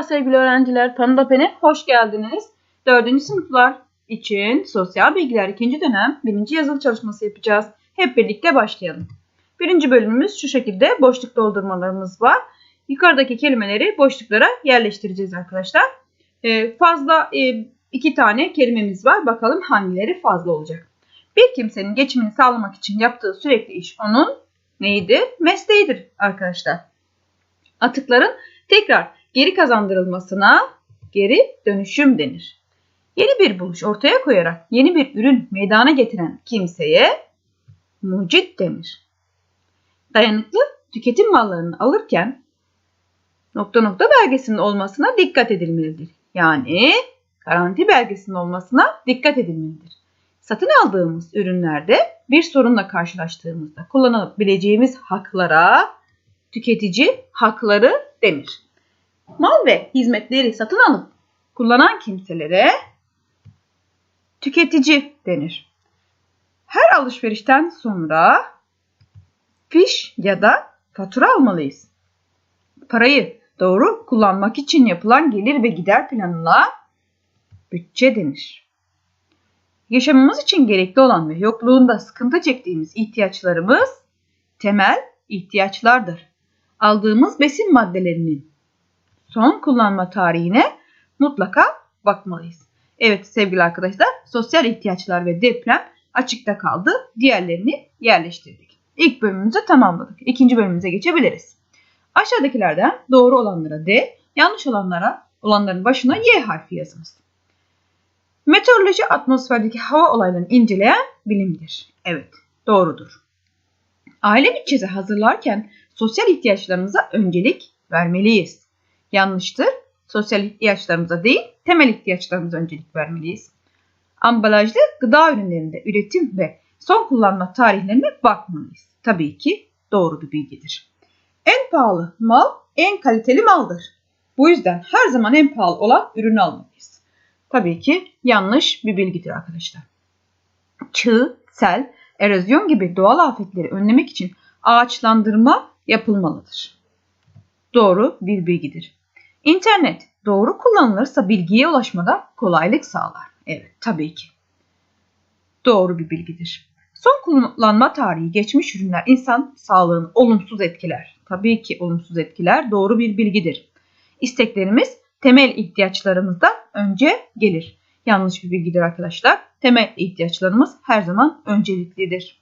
Merhaba sevgili öğrenciler, Panda Pen'e hoş geldiniz. 4. sınıflar için sosyal bilgiler 2. dönem 1. yazılı çalışması yapacağız. Hep birlikte başlayalım. Birinci bölümümüz şu şekilde boşluk doldurmalarımız var. Yukarıdaki kelimeleri boşluklara yerleştireceğiz arkadaşlar. Ee, fazla e, iki tane kelimemiz var. Bakalım hangileri fazla olacak. Bir kimsenin geçimini sağlamak için yaptığı sürekli iş onun neydi? Mesleğidir arkadaşlar. Atıkların tekrar geri kazandırılmasına geri dönüşüm denir. Yeni bir buluş ortaya koyarak yeni bir ürün meydana getiren kimseye mucit denir. Dayanıklı tüketim mallarını alırken nokta nokta belgesinin olmasına dikkat edilmelidir. Yani garanti belgesinin olmasına dikkat edilmelidir. Satın aldığımız ürünlerde bir sorunla karşılaştığımızda kullanabileceğimiz haklara tüketici hakları denir. Mal ve hizmetleri satın alıp kullanan kimselere tüketici denir. Her alışverişten sonra fiş ya da fatura almalıyız. Parayı doğru kullanmak için yapılan gelir ve gider planına bütçe denir. Yaşamamız için gerekli olan ve yokluğunda sıkıntı çektiğimiz ihtiyaçlarımız temel ihtiyaçlardır. Aldığımız besin maddelerinin son kullanma tarihine mutlaka bakmalıyız. Evet sevgili arkadaşlar sosyal ihtiyaçlar ve deprem açıkta kaldı. Diğerlerini yerleştirdik. İlk bölümümüzü tamamladık. İkinci bölümümüze geçebiliriz. Aşağıdakilerden doğru olanlara D, yanlış olanlara olanların başına Y harfi yazınız. Meteoroloji atmosferdeki hava olaylarını inceleyen bilimdir. Evet, doğrudur. Aile bütçesi hazırlarken sosyal ihtiyaçlarımıza öncelik vermeliyiz. Yanlıştır. Sosyal ihtiyaçlarımıza değil, temel ihtiyaçlarımıza öncelik vermeliyiz. Ambalajlı gıda ürünlerinde üretim ve son kullanma tarihlerine bakmalıyız. Tabii ki doğru bir bilgidir. En pahalı mal en kaliteli maldır. Bu yüzden her zaman en pahalı olan ürünü almalıyız. Tabii ki yanlış bir bilgidir arkadaşlar. Çığ, sel, erozyon gibi doğal afetleri önlemek için ağaçlandırma yapılmalıdır. Doğru bir bilgidir. İnternet doğru kullanılırsa bilgiye ulaşmada kolaylık sağlar. Evet tabii ki. Doğru bir bilgidir. Son kullanma tarihi geçmiş ürünler insan sağlığını olumsuz etkiler. Tabii ki olumsuz etkiler doğru bir bilgidir. İsteklerimiz temel ihtiyaçlarımızdan önce gelir. Yanlış bir bilgidir arkadaşlar. Temel ihtiyaçlarımız her zaman önceliklidir.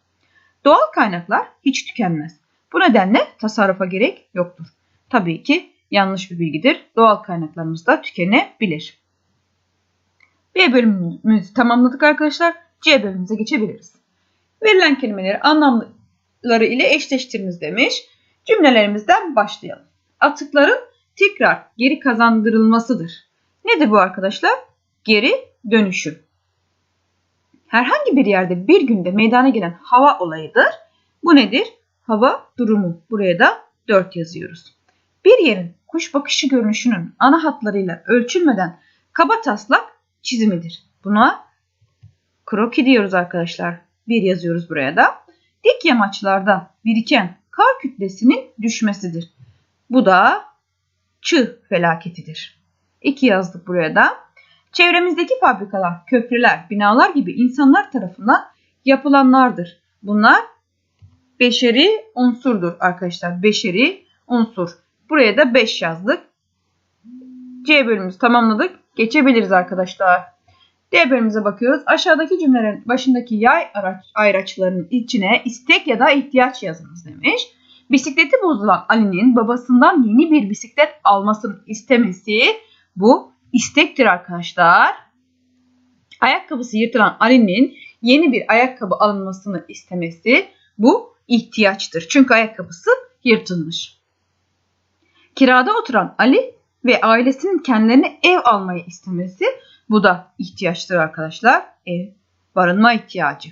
Doğal kaynaklar hiç tükenmez. Bu nedenle tasarrufa gerek yoktur. Tabii ki yanlış bir bilgidir. Doğal kaynaklarımız da tükenebilir. B bölümümüzü tamamladık arkadaşlar. C bölümümüze geçebiliriz. Verilen kelimeleri anlamları ile eşleştiriniz demiş. Cümlelerimizden başlayalım. Atıkların tekrar geri kazandırılmasıdır. Nedir bu arkadaşlar? Geri dönüşüm. Herhangi bir yerde bir günde meydana gelen hava olayıdır. Bu nedir? Hava durumu. Buraya da 4 yazıyoruz. Bir yerin kuş bakışı görünüşünün ana hatlarıyla ölçülmeden kaba taslak çizimidir. Buna kroki diyoruz arkadaşlar. Bir yazıyoruz buraya da. Dik yamaçlarda biriken kar kütlesinin düşmesidir. Bu da çığ felaketidir. İki yazdık buraya da. Çevremizdeki fabrikalar, köprüler, binalar gibi insanlar tarafından yapılanlardır. Bunlar beşeri unsurdur arkadaşlar. Beşeri unsur. Buraya da 5 yazdık. C bölümümüzü tamamladık. Geçebiliriz arkadaşlar. D bölümümüze bakıyoruz. Aşağıdaki cümlelerin başındaki yay araç, ayraçlarının içine istek ya da ihtiyaç yazınız demiş. Bisikleti bozulan Ali'nin babasından yeni bir bisiklet almasını istemesi bu istektir arkadaşlar. Ayakkabısı yırtılan Ali'nin yeni bir ayakkabı alınmasını istemesi bu ihtiyaçtır. Çünkü ayakkabısı yırtılmış. Kirada oturan Ali ve ailesinin kendilerine ev almayı istemesi bu da ihtiyaçtır arkadaşlar. Ev, barınma ihtiyacı.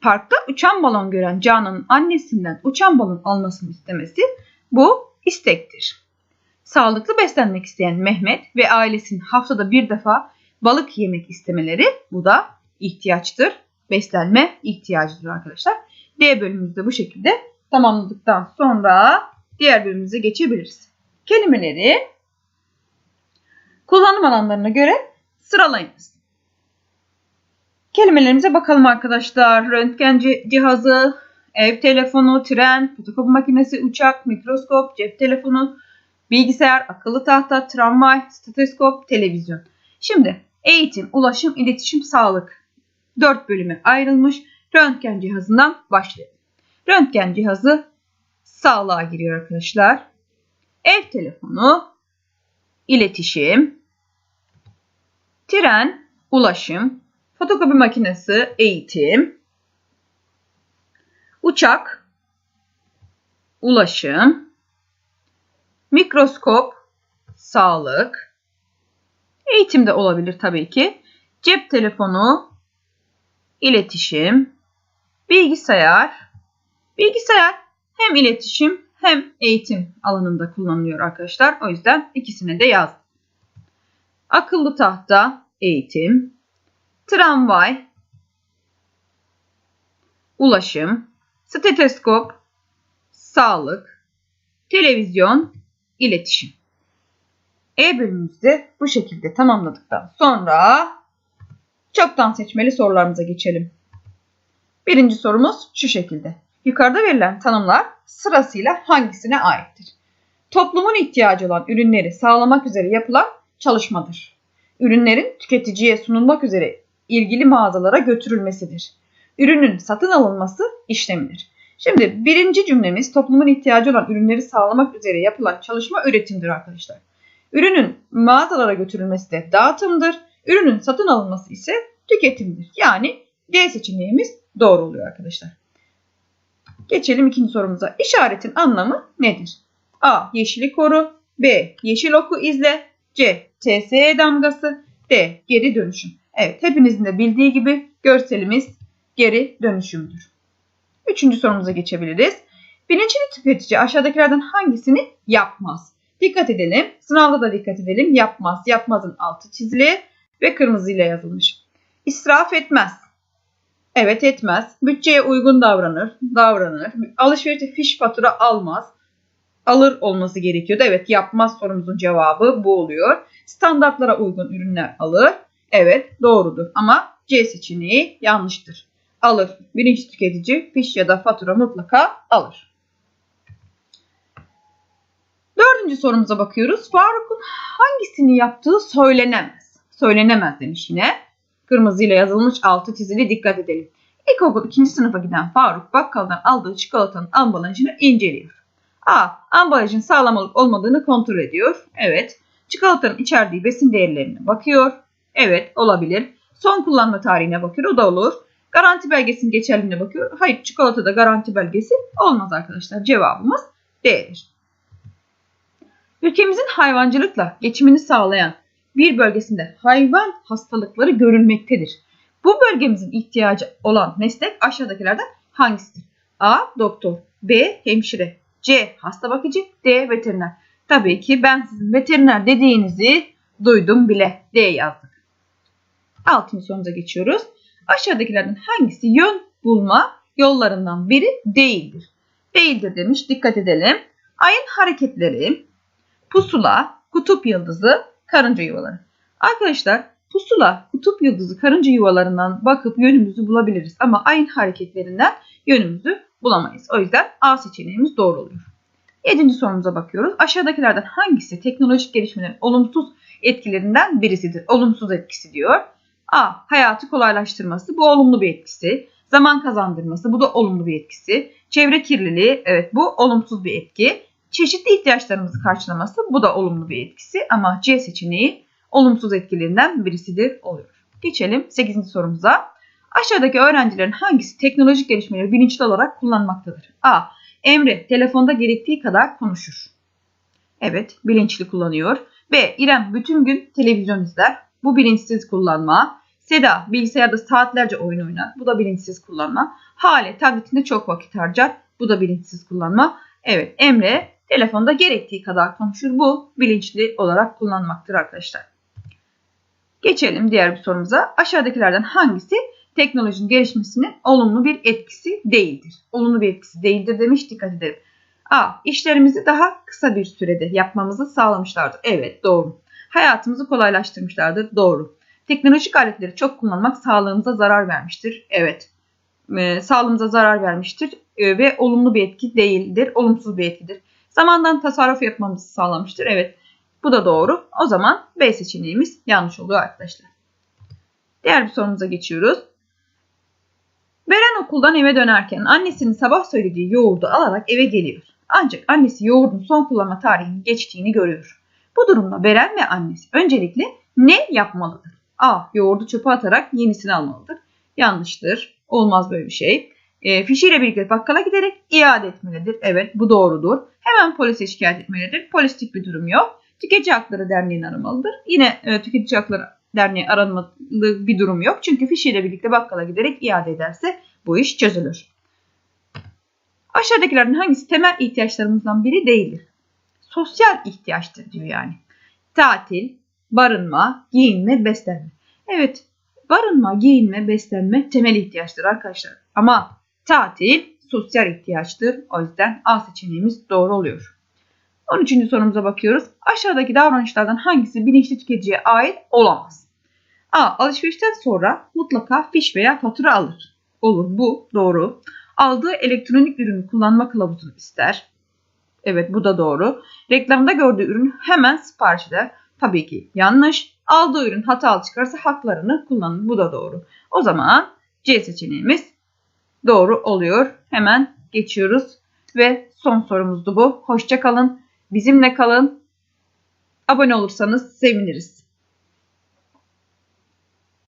Parkta uçan balon gören Canan'ın annesinden uçan balon almasını istemesi bu istektir. Sağlıklı beslenmek isteyen Mehmet ve ailesinin haftada bir defa balık yemek istemeleri bu da ihtiyaçtır. Beslenme ihtiyacıdır arkadaşlar. D bölümümüzde bu şekilde tamamladıktan sonra diğer bölümümüze geçebiliriz. Kelimeleri kullanım alanlarına göre sıralayınız. Kelimelerimize bakalım arkadaşlar. Röntgen cihazı, ev telefonu, tren, fotokopi makinesi, uçak, mikroskop, cep telefonu, bilgisayar, akıllı tahta, tramvay, steteskop, televizyon. Şimdi eğitim, ulaşım, iletişim, sağlık. Dört bölüme ayrılmış. Röntgen cihazından başlayalım. Röntgen cihazı sağlığa giriyor arkadaşlar. Ev telefonu, iletişim, tren, ulaşım, fotokopi makinesi, eğitim, uçak, ulaşım, mikroskop, sağlık, eğitimde olabilir tabii ki, cep telefonu, iletişim, bilgisayar, bilgisayar hem iletişim hem eğitim alanında kullanılıyor arkadaşlar. O yüzden ikisini de yazdım. Akıllı tahta, eğitim, tramvay, ulaşım, steteskop, sağlık, televizyon, iletişim. E bölümümüzde bu şekilde tamamladıktan sonra çoktan seçmeli sorularımıza geçelim. Birinci sorumuz şu şekilde. Yukarıda verilen tanımlar sırasıyla hangisine aittir? Toplumun ihtiyacı olan ürünleri sağlamak üzere yapılan çalışmadır. Ürünlerin tüketiciye sunulmak üzere ilgili mağazalara götürülmesidir. Ürünün satın alınması işlemidir. Şimdi birinci cümlemiz toplumun ihtiyacı olan ürünleri sağlamak üzere yapılan çalışma üretimdir arkadaşlar. Ürünün mağazalara götürülmesi de dağıtımdır. Ürünün satın alınması ise tüketimdir. Yani D seçeneğimiz doğru oluyor arkadaşlar. Geçelim ikinci sorumuza. İşaretin anlamı nedir? A. Yeşili koru. B. Yeşil oku izle. C. TSE damgası. D. Geri dönüşüm. Evet hepinizin de bildiği gibi görselimiz geri dönüşümdür. Üçüncü sorumuza geçebiliriz. Bilinçli tüketici aşağıdakilerden hangisini yapmaz? Dikkat edelim. Sınavda da dikkat edelim. Yapmaz. Yapmazın altı çizili ve kırmızıyla yazılmış. İsraf etmez. Evet etmez. Bütçeye uygun davranır. Davranır. Alışverişte fiş fatura almaz. Alır olması gerekiyordu. Evet yapmaz sorumuzun cevabı bu oluyor. Standartlara uygun ürünler alır. Evet doğrudur ama C seçeneği yanlıştır. Alır. Bilinç tüketici fiş ya da fatura mutlaka alır. Dördüncü sorumuza bakıyoruz. Faruk'un hangisini yaptığı söylenemez. Söylenemez demiş yine. Kırmızıyla yazılmış altı çizili dikkat edelim. İlkokul ikinci sınıfa giden Faruk bakkaldan aldığı çikolatanın ambalajını inceliyor. A. Ambalajın sağlam olup olmadığını kontrol ediyor. Evet. Çikolatanın içerdiği besin değerlerine bakıyor. Evet olabilir. Son kullanma tarihine bakıyor. O da olur. Garanti belgesinin geçerliliğine bakıyor. Hayır çikolatada garanti belgesi olmaz arkadaşlar. Cevabımız D'dir. Ülkemizin hayvancılıkla geçimini sağlayan bir bölgesinde hayvan hastalıkları görülmektedir. Bu bölgemizin ihtiyacı olan meslek aşağıdakilerden hangisidir? A. Doktor B. Hemşire C. Hasta bakıcı D. Veteriner. Tabii ki ben sizin veteriner dediğinizi duydum bile. D yazdık. Altıncı sorumuza geçiyoruz. Aşağıdakilerden hangisi yön bulma yollarından biri değildir? Değildir demiş. Dikkat edelim. Ayın hareketleri, pusula, kutup yıldızı, karınca yuvaları. Arkadaşlar pusula, kutup yıldızı, karınca yuvalarından bakıp yönümüzü bulabiliriz. Ama ayın hareketlerinden yönümüzü bulamayız. O yüzden A seçeneğimiz doğru oluyor. Yedinci sorumuza bakıyoruz. Aşağıdakilerden hangisi teknolojik gelişmelerin olumsuz etkilerinden birisidir? Olumsuz etkisi diyor. A. Hayatı kolaylaştırması. Bu olumlu bir etkisi. Zaman kazandırması. Bu da olumlu bir etkisi. Çevre kirliliği. Evet bu olumsuz bir etki. Çeşitli ihtiyaçlarımızı karşılaması. Bu da olumlu bir etkisi. Ama C seçeneği olumsuz etkilerinden birisidir oluyor. Geçelim 8. sorumuza. Aşağıdaki öğrencilerin hangisi teknolojik gelişmeleri bilinçli olarak kullanmaktadır? A. Emre telefonda gerektiği kadar konuşur. Evet bilinçli kullanıyor. B. İrem bütün gün televizyon izler. Bu bilinçsiz kullanma. Seda bilgisayarda saatlerce oyun oynar. Bu da bilinçsiz kullanma. Hale tabletinde çok vakit harcar. Bu da bilinçsiz kullanma. Evet Emre telefonda gerektiği kadar konuşur. Bu bilinçli olarak kullanmaktır arkadaşlar. Geçelim diğer bir sorumuza. Aşağıdakilerden hangisi teknolojinin gelişmesinin olumlu bir etkisi değildir? Olumlu bir etkisi değildir demiş dikkat edelim. A. İşlerimizi daha kısa bir sürede yapmamızı sağlamışlardır. Evet doğru. Hayatımızı kolaylaştırmışlardır. Doğru. Teknolojik aletleri çok kullanmak sağlığımıza zarar vermiştir. Evet. E, sağlığımıza zarar vermiştir e, ve olumlu bir etki değildir. Olumsuz bir etkidir. Zamandan tasarruf yapmamızı sağlamıştır. Evet. Bu da doğru. O zaman B seçeneğimiz yanlış oluyor arkadaşlar. Diğer bir sorumuza geçiyoruz. Beren okuldan eve dönerken annesinin sabah söylediği yoğurdu alarak eve geliyor. Ancak annesi yoğurdun son kullanma tarihinin geçtiğini görüyor. Bu durumda Beren ve annesi öncelikle ne yapmalıdır? A. Yoğurdu çöpe atarak yenisini almalıdır. Yanlıştır. Olmaz böyle bir şey. E, fişiyle birlikte bakkala giderek iade etmelidir. Evet bu doğrudur. Hemen polise şikayet etmelidir. Polislik bir durum yok. Tüketici Hakları Derneği'ni aramalıdır. Yine e, Tüketici Hakları Derneği aranmalı bir durum yok. Çünkü fişiyle birlikte bakkala giderek iade ederse bu iş çözülür. Aşağıdakilerden hangisi temel ihtiyaçlarımızdan biri değildir? Sosyal ihtiyaçtır diyor yani. Tatil, barınma, giyinme, beslenme. Evet, barınma, giyinme, beslenme temel ihtiyaçtır arkadaşlar. Ama tatil sosyal ihtiyaçtır. O yüzden A seçeneğimiz doğru oluyor. 13. sorumuza bakıyoruz. Aşağıdaki davranışlardan hangisi bilinçli tüketiciye ait olamaz? A. Alışverişten sonra mutlaka fiş veya fatura alır. Olur bu doğru. Aldığı elektronik ürünü kullanma kılavuzunu ister. Evet bu da doğru. Reklamda gördüğü ürün hemen sipariş eder. Tabii ki yanlış. Aldığı ürün hatalı çıkarsa haklarını kullanır. Bu da doğru. O zaman C seçeneğimiz doğru oluyor. Hemen geçiyoruz. Ve son sorumuzdu bu. Hoşça kalın. Bizimle kalın. Abone olursanız seviniriz.